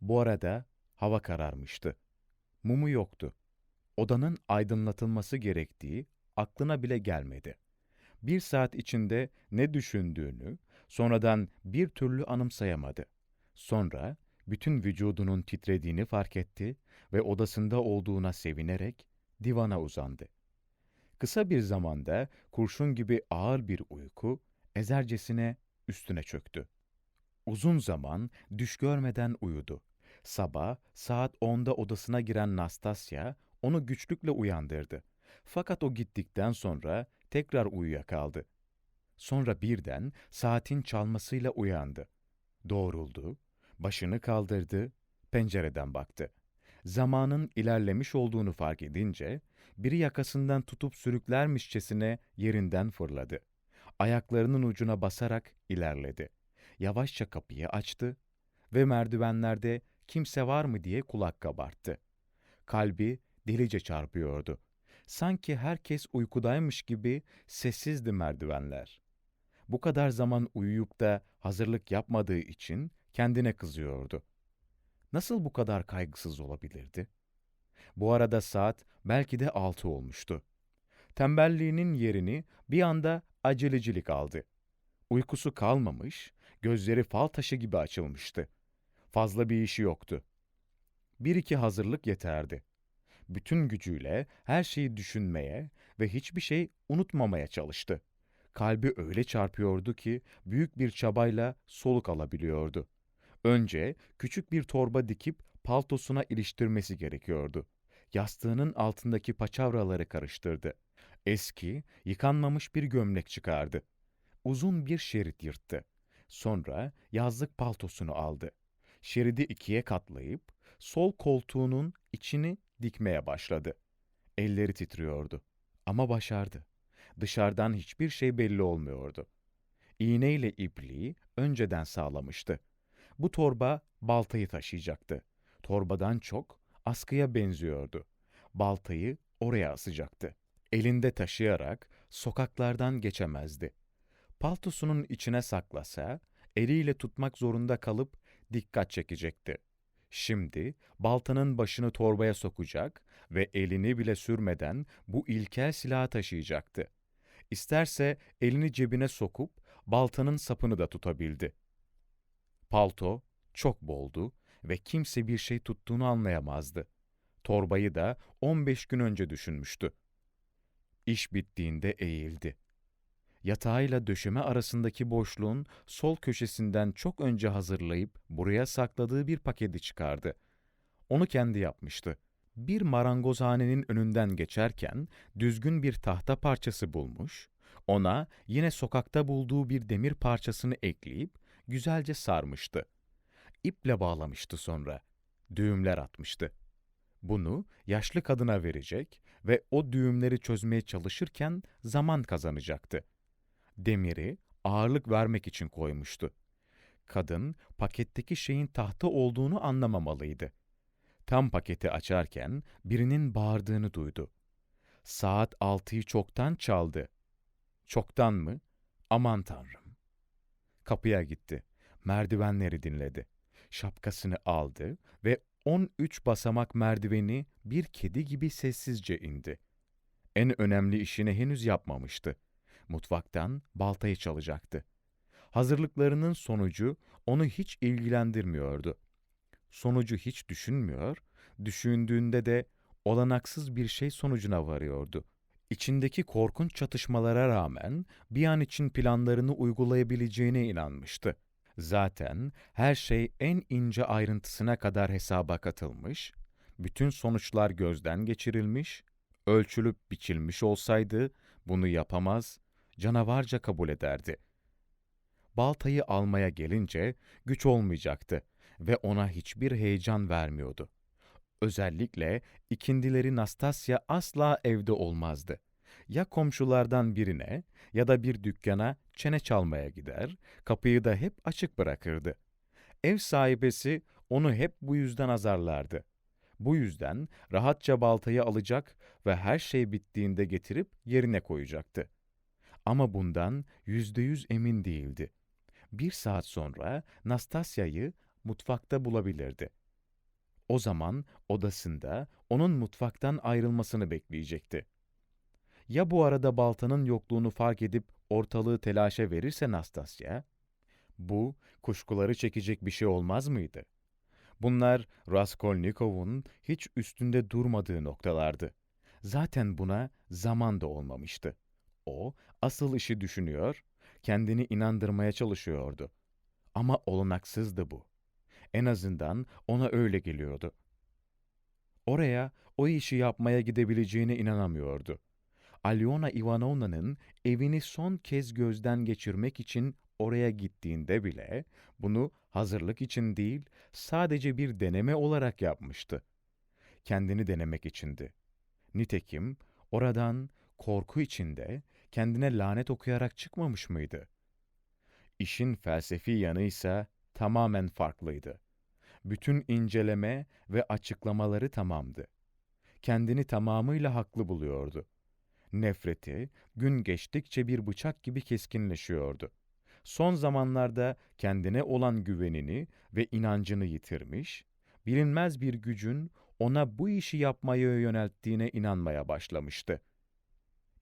Bu arada hava kararmıştı. Mumu yoktu. Odanın aydınlatılması gerektiği aklına bile gelmedi. Bir saat içinde ne düşündüğünü sonradan bir türlü anımsayamadı. Sonra bütün vücudunun titrediğini fark etti ve odasında olduğuna sevinerek divana uzandı. Kısa bir zamanda kurşun gibi ağır bir uyku ezercesine üstüne çöktü. Uzun zaman düş görmeden uyudu. Sabah saat 10'da odasına giren Nastasya onu güçlükle uyandırdı. Fakat o gittikten sonra tekrar uyuyakaldı. Sonra birden saatin çalmasıyla uyandı. Doğruldu, başını kaldırdı, pencereden baktı. Zamanın ilerlemiş olduğunu fark edince, biri yakasından tutup sürüklermişçesine yerinden fırladı. Ayaklarının ucuna basarak ilerledi. Yavaşça kapıyı açtı ve merdivenlerde kimse var mı diye kulak kabarttı. Kalbi delice çarpıyordu. Sanki herkes uykudaymış gibi sessizdi merdivenler. Bu kadar zaman uyuyup da hazırlık yapmadığı için kendine kızıyordu. Nasıl bu kadar kaygısız olabilirdi? Bu arada saat belki de altı olmuştu. Tembelliğinin yerini bir anda acelecilik aldı. Uykusu kalmamış, gözleri fal taşı gibi açılmıştı. Fazla bir işi yoktu. Bir iki hazırlık yeterdi. Bütün gücüyle her şeyi düşünmeye ve hiçbir şey unutmamaya çalıştı. Kalbi öyle çarpıyordu ki büyük bir çabayla soluk alabiliyordu. Önce küçük bir torba dikip paltosuna iliştirmesi gerekiyordu. Yastığının altındaki paçavraları karıştırdı. Eski, yıkanmamış bir gömlek çıkardı. Uzun bir şerit yırttı. Sonra yazlık paltosunu aldı. Şeridi ikiye katlayıp sol koltuğunun içini dikmeye başladı. Elleri titriyordu ama başardı. Dışarıdan hiçbir şey belli olmuyordu. İğneyle ipliği önceden sağlamıştı. Bu torba baltayı taşıyacaktı. Torbadan çok askıya benziyordu. Baltayı oraya asacaktı. Elinde taşıyarak sokaklardan geçemezdi. Paltosunun içine saklasa, eliyle tutmak zorunda kalıp dikkat çekecekti. Şimdi baltanın başını torbaya sokacak ve elini bile sürmeden bu ilkel silahı taşıyacaktı. İsterse elini cebine sokup baltanın sapını da tutabildi. Palto çok boldu ve kimse bir şey tuttuğunu anlayamazdı. Torbayı da 15 gün önce düşünmüştü. İş bittiğinde eğildi. Yatağıyla döşeme arasındaki boşluğun sol köşesinden çok önce hazırlayıp buraya sakladığı bir paketi çıkardı. Onu kendi yapmıştı. Bir marangozhanenin önünden geçerken düzgün bir tahta parçası bulmuş, ona yine sokakta bulduğu bir demir parçasını ekleyip güzelce sarmıştı. İple bağlamıştı sonra. Düğümler atmıştı. Bunu yaşlı kadına verecek ve o düğümleri çözmeye çalışırken zaman kazanacaktı. Demiri ağırlık vermek için koymuştu. Kadın paketteki şeyin tahta olduğunu anlamamalıydı. Tam paketi açarken birinin bağırdığını duydu. Saat altıyı çoktan çaldı. Çoktan mı? Aman tanrım. Kapıya gitti. Merdivenleri dinledi. Şapkasını aldı ve 13 basamak merdiveni bir kedi gibi sessizce indi. En önemli işini henüz yapmamıştı. Mutfaktan baltayı çalacaktı. Hazırlıklarının sonucu onu hiç ilgilendirmiyordu. Sonucu hiç düşünmüyor, düşündüğünde de olanaksız bir şey sonucuna varıyordu. İçindeki korkunç çatışmalara rağmen bir an için planlarını uygulayabileceğine inanmıştı. Zaten her şey en ince ayrıntısına kadar hesaba katılmış, bütün sonuçlar gözden geçirilmiş, ölçülüp biçilmiş olsaydı bunu yapamaz, canavarca kabul ederdi. Baltayı almaya gelince güç olmayacaktı ve ona hiçbir heyecan vermiyordu. Özellikle ikindileri Nastasya asla evde olmazdı. Ya komşulardan birine ya da bir dükkana çene çalmaya gider, kapıyı da hep açık bırakırdı. Ev sahibesi onu hep bu yüzden azarlardı. Bu yüzden rahatça baltayı alacak ve her şey bittiğinde getirip yerine koyacaktı. Ama bundan yüzde yüz emin değildi. Bir saat sonra Nastasya'yı mutfakta bulabilirdi. O zaman odasında onun mutfaktan ayrılmasını bekleyecekti. Ya bu arada baltanın yokluğunu fark edip ortalığı telaşe verirse Nastasya? Bu, kuşkuları çekecek bir şey olmaz mıydı? Bunlar Raskolnikov'un hiç üstünde durmadığı noktalardı. Zaten buna zaman da olmamıştı. O, asıl işi düşünüyor, kendini inandırmaya çalışıyordu. Ama olanaksızdı bu. En azından ona öyle geliyordu. Oraya o işi yapmaya gidebileceğine inanamıyordu. Alyona Ivanovna'nın evini son kez gözden geçirmek için oraya gittiğinde bile bunu hazırlık için değil, sadece bir deneme olarak yapmıştı. Kendini denemek içindi. Nitekim oradan korku içinde kendine lanet okuyarak çıkmamış mıydı? İşin felsefi yanı ise tamamen farklıydı. Bütün inceleme ve açıklamaları tamamdı. Kendini tamamıyla haklı buluyordu. Nefreti gün geçtikçe bir bıçak gibi keskinleşiyordu. Son zamanlarda kendine olan güvenini ve inancını yitirmiş, bilinmez bir gücün ona bu işi yapmaya yönelttiğine inanmaya başlamıştı.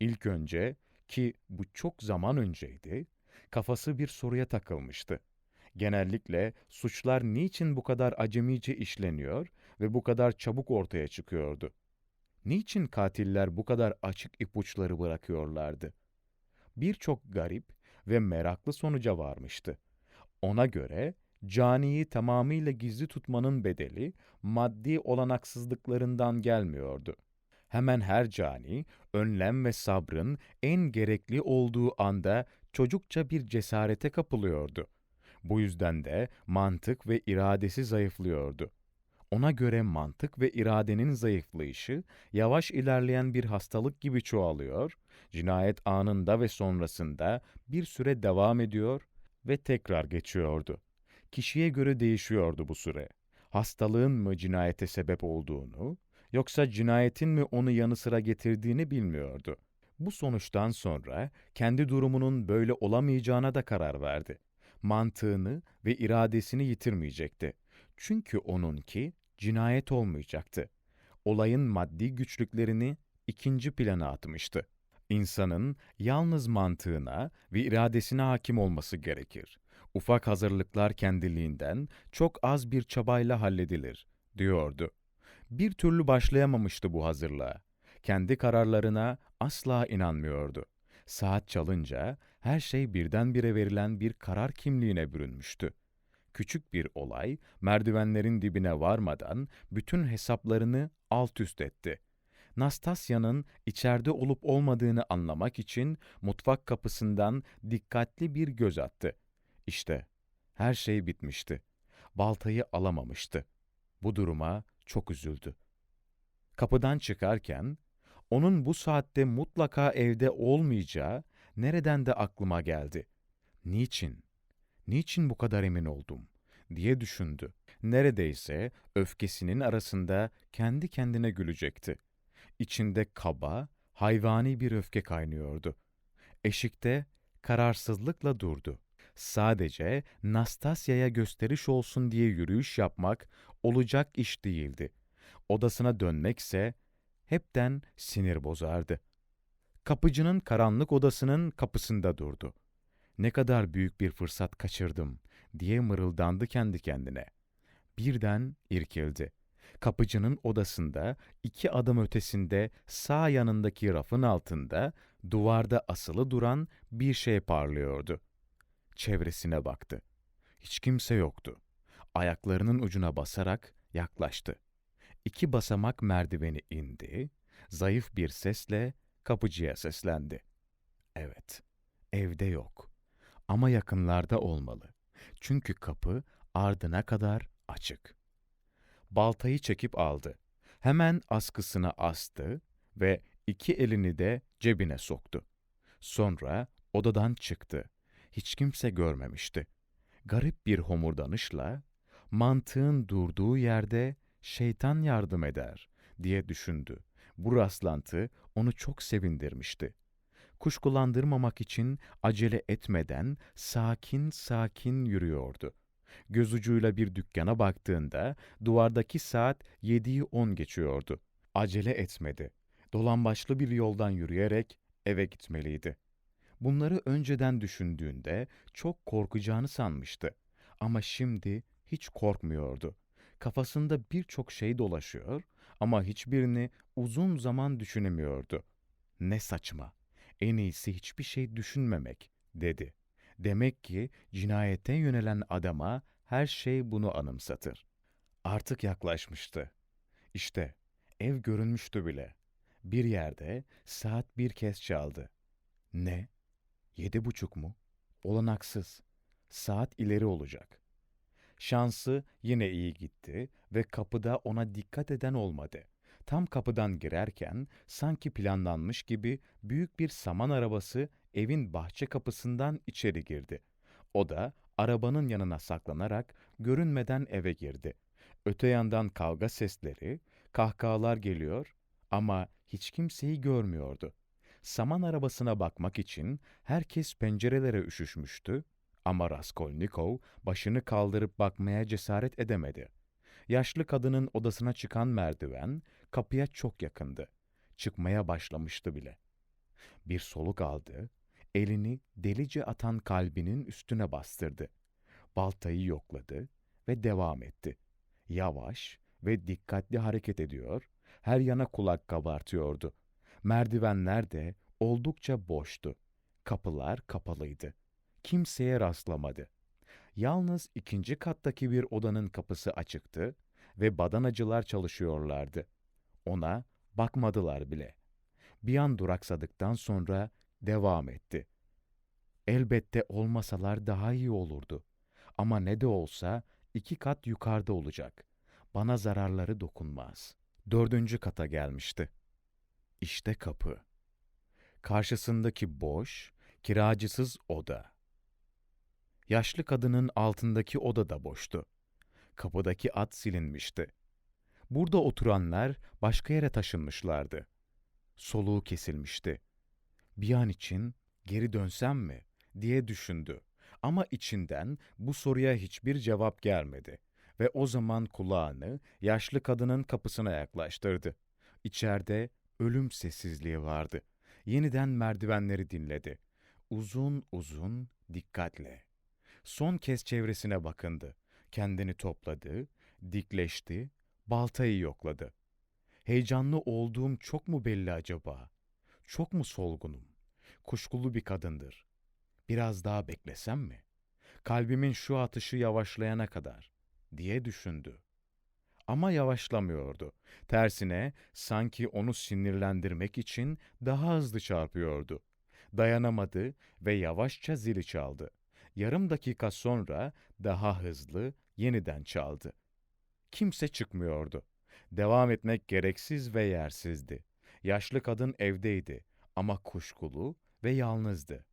İlk önce ki bu çok zaman önceydi, kafası bir soruya takılmıştı. Genellikle suçlar niçin bu kadar acemice işleniyor ve bu kadar çabuk ortaya çıkıyordu? Niçin katiller bu kadar açık ipuçları bırakıyorlardı? Birçok garip ve meraklı sonuca varmıştı. Ona göre caniyi tamamıyla gizli tutmanın bedeli maddi olanaksızlıklarından gelmiyordu. Hemen her cani, önlem ve sabrın en gerekli olduğu anda çocukça bir cesarete kapılıyordu. Bu yüzden de mantık ve iradesi zayıflıyordu. Ona göre mantık ve iradenin zayıflayışı yavaş ilerleyen bir hastalık gibi çoğalıyor, cinayet anında ve sonrasında bir süre devam ediyor ve tekrar geçiyordu. Kişiye göre değişiyordu bu süre. Hastalığın mı cinayete sebep olduğunu, yoksa cinayetin mi onu yanı sıra getirdiğini bilmiyordu. Bu sonuçtan sonra kendi durumunun böyle olamayacağına da karar verdi. Mantığını ve iradesini yitirmeyecekti. Çünkü onunki cinayet olmayacaktı. Olayın maddi güçlüklerini ikinci plana atmıştı. İnsanın yalnız mantığına ve iradesine hakim olması gerekir. Ufak hazırlıklar kendiliğinden çok az bir çabayla halledilir, diyordu. Bir türlü başlayamamıştı bu hazırlığa. Kendi kararlarına asla inanmıyordu. Saat çalınca her şey birdenbire verilen bir karar kimliğine bürünmüştü. Küçük bir olay merdivenlerin dibine varmadan bütün hesaplarını alt üst etti. Nastasya'nın içeride olup olmadığını anlamak için mutfak kapısından dikkatli bir göz attı. İşte her şey bitmişti. Baltayı alamamıştı. Bu duruma çok üzüldü. Kapıdan çıkarken onun bu saatte mutlaka evde olmayacağı nereden de aklıma geldi. Niçin? Niçin bu kadar emin oldum? diye düşündü. Neredeyse öfkesinin arasında kendi kendine gülecekti. İçinde kaba, hayvani bir öfke kaynıyordu. Eşikte kararsızlıkla durdu. Sadece Nastasya'ya gösteriş olsun diye yürüyüş yapmak olacak iş değildi. Odasına dönmekse hepten sinir bozardı. Kapıcının karanlık odasının kapısında durdu. Ne kadar büyük bir fırsat kaçırdım diye mırıldandı kendi kendine. Birden irkildi. Kapıcının odasında iki adım ötesinde sağ yanındaki rafın altında duvarda asılı duran bir şey parlıyordu. Çevresine baktı. Hiç kimse yoktu. Ayaklarının ucuna basarak yaklaştı. İki basamak merdiveni indi, zayıf bir sesle kapıcıya seslendi. Evet, evde yok. Ama yakınlarda olmalı. Çünkü kapı ardına kadar açık. Baltayı çekip aldı. Hemen askısına astı ve iki elini de cebine soktu. Sonra odadan çıktı. Hiç kimse görmemişti. Garip bir homurdanışla, mantığın durduğu yerde şeytan yardım eder diye düşündü. Bu rastlantı onu çok sevindirmişti. Kuşkulandırmamak için acele etmeden sakin sakin yürüyordu. Göz ucuyla bir dükkana baktığında duvardaki saat yediği on geçiyordu. Acele etmedi. Dolambaçlı bir yoldan yürüyerek eve gitmeliydi. Bunları önceden düşündüğünde çok korkacağını sanmıştı. Ama şimdi hiç korkmuyordu. Kafasında birçok şey dolaşıyor ama hiçbirini uzun zaman düşünemiyordu. Ne saçma. En iyisi hiçbir şey düşünmemek, dedi. Demek ki cinayete yönelen adama her şey bunu anımsatır. Artık yaklaşmıştı. İşte ev görünmüştü bile. Bir yerde saat bir kez çaldı. Ne? Yedi buçuk mu? Olanaksız. Saat ileri olacak. Şansı yine iyi gitti ve kapıda ona dikkat eden olmadı. Tam kapıdan girerken sanki planlanmış gibi büyük bir saman arabası evin bahçe kapısından içeri girdi. O da arabanın yanına saklanarak görünmeden eve girdi. Öte yandan kavga sesleri, kahkahalar geliyor ama hiç kimseyi görmüyordu. Saman arabasına bakmak için herkes pencerelere üşüşmüştü ama Raskolnikov başını kaldırıp bakmaya cesaret edemedi. Yaşlı kadının odasına çıkan merdiven kapıya çok yakındı. Çıkmaya başlamıştı bile. Bir soluk aldı, elini delice atan kalbinin üstüne bastırdı. Baltayı yokladı ve devam etti. Yavaş ve dikkatli hareket ediyor, her yana kulak kabartıyordu. Merdivenler de oldukça boştu. Kapılar kapalıydı. Kimseye rastlamadı. Yalnız ikinci kattaki bir odanın kapısı açıktı ve badanacılar çalışıyorlardı. Ona bakmadılar bile. Bir an duraksadıktan sonra devam etti. Elbette olmasalar daha iyi olurdu. Ama ne de olsa iki kat yukarıda olacak. Bana zararları dokunmaz. Dördüncü kata gelmişti. İşte kapı. Karşısındaki boş, kiracısız oda. Yaşlı kadının altındaki oda da boştu. Kapıdaki at silinmişti. Burada oturanlar başka yere taşınmışlardı. Soluğu kesilmişti. Bir an için geri dönsem mi diye düşündü. Ama içinden bu soruya hiçbir cevap gelmedi ve o zaman kulağını yaşlı kadının kapısına yaklaştırdı. İçeride ölüm sessizliği vardı. Yeniden merdivenleri dinledi. Uzun uzun, dikkatle. Son kez çevresine bakındı. Kendini topladı, dikleşti, baltayı yokladı. Heyecanlı olduğum çok mu belli acaba? Çok mu solgunum? Kuşkulu bir kadındır. Biraz daha beklesem mi? Kalbimin şu atışı yavaşlayana kadar diye düşündü. Ama yavaşlamıyordu. Tersine sanki onu sinirlendirmek için daha hızlı çarpıyordu. Dayanamadı ve yavaşça zili çaldı. Yarım dakika sonra daha hızlı yeniden çaldı. Kimse çıkmıyordu. Devam etmek gereksiz ve yersizdi. Yaşlı kadın evdeydi ama kuşkulu ve yalnızdı.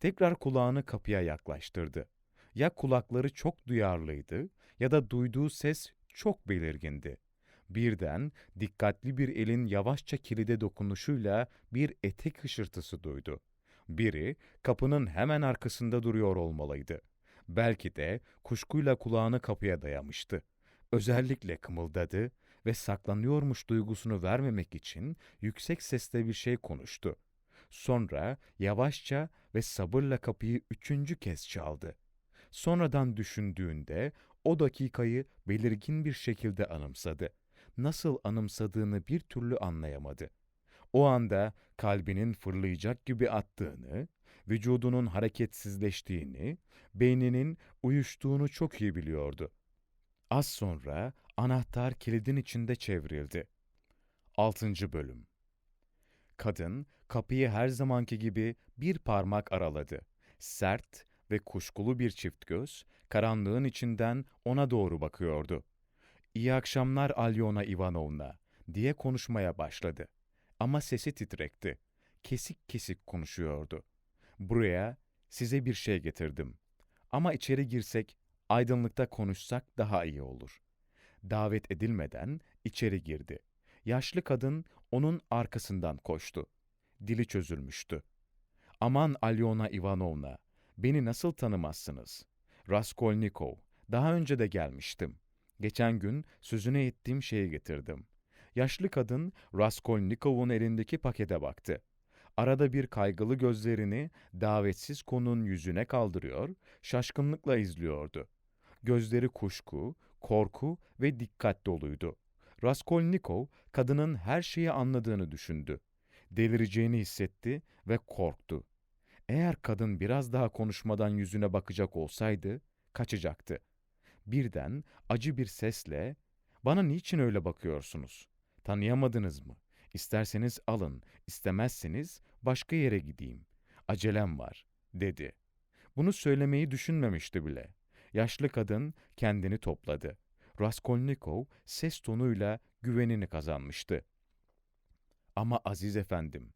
Tekrar kulağını kapıya yaklaştırdı. Ya kulakları çok duyarlıydı ya da duyduğu ses çok belirgindi. Birden dikkatli bir elin yavaşça kilide dokunuşuyla bir etek hışırtısı duydu. Biri kapının hemen arkasında duruyor olmalıydı. Belki de kuşkuyla kulağını kapıya dayamıştı. Özellikle kımıldadı ve saklanıyormuş duygusunu vermemek için yüksek sesle bir şey konuştu. Sonra yavaşça ve sabırla kapıyı üçüncü kez çaldı. Sonradan düşündüğünde o dakikayı belirgin bir şekilde anımsadı. Nasıl anımsadığını bir türlü anlayamadı. O anda kalbinin fırlayacak gibi attığını, vücudunun hareketsizleştiğini, beyninin uyuştuğunu çok iyi biliyordu. Az sonra anahtar kilidin içinde çevrildi. 6. Bölüm Kadın kapıyı her zamanki gibi bir parmak araladı. Sert ve kuşkulu bir çift göz karanlığın içinden ona doğru bakıyordu. İyi akşamlar Alyona Ivanovna diye konuşmaya başladı. Ama sesi titrekti. Kesik kesik konuşuyordu. Buraya size bir şey getirdim. Ama içeri girsek, aydınlıkta konuşsak daha iyi olur. Davet edilmeden içeri girdi. Yaşlı kadın onun arkasından koştu. Dili çözülmüştü. Aman Alyona Ivanovna, beni nasıl tanımazsınız? Raskolnikov, Daha önce de gelmiştim. Geçen gün sözüne ettiğim şeyi getirdim. Yaşlı kadın Raskolnikov'un elindeki pakete baktı. Arada bir kaygılı gözlerini davetsiz konunun yüzüne kaldırıyor, şaşkınlıkla izliyordu. Gözleri kuşku, korku ve dikkat doluydu. Raskolnikov, kadının her şeyi anladığını düşündü. Delireceğini hissetti ve korktu. Eğer kadın biraz daha konuşmadan yüzüne bakacak olsaydı, kaçacaktı. Birden acı bir sesle, ''Bana niçin öyle bakıyorsunuz? Tanıyamadınız mı? İsterseniz alın, istemezseniz başka yere gideyim. Acelem var.'' dedi. Bunu söylemeyi düşünmemişti bile. Yaşlı kadın kendini topladı. Raskolnikov ses tonuyla güvenini kazanmıştı. Ama aziz efendim,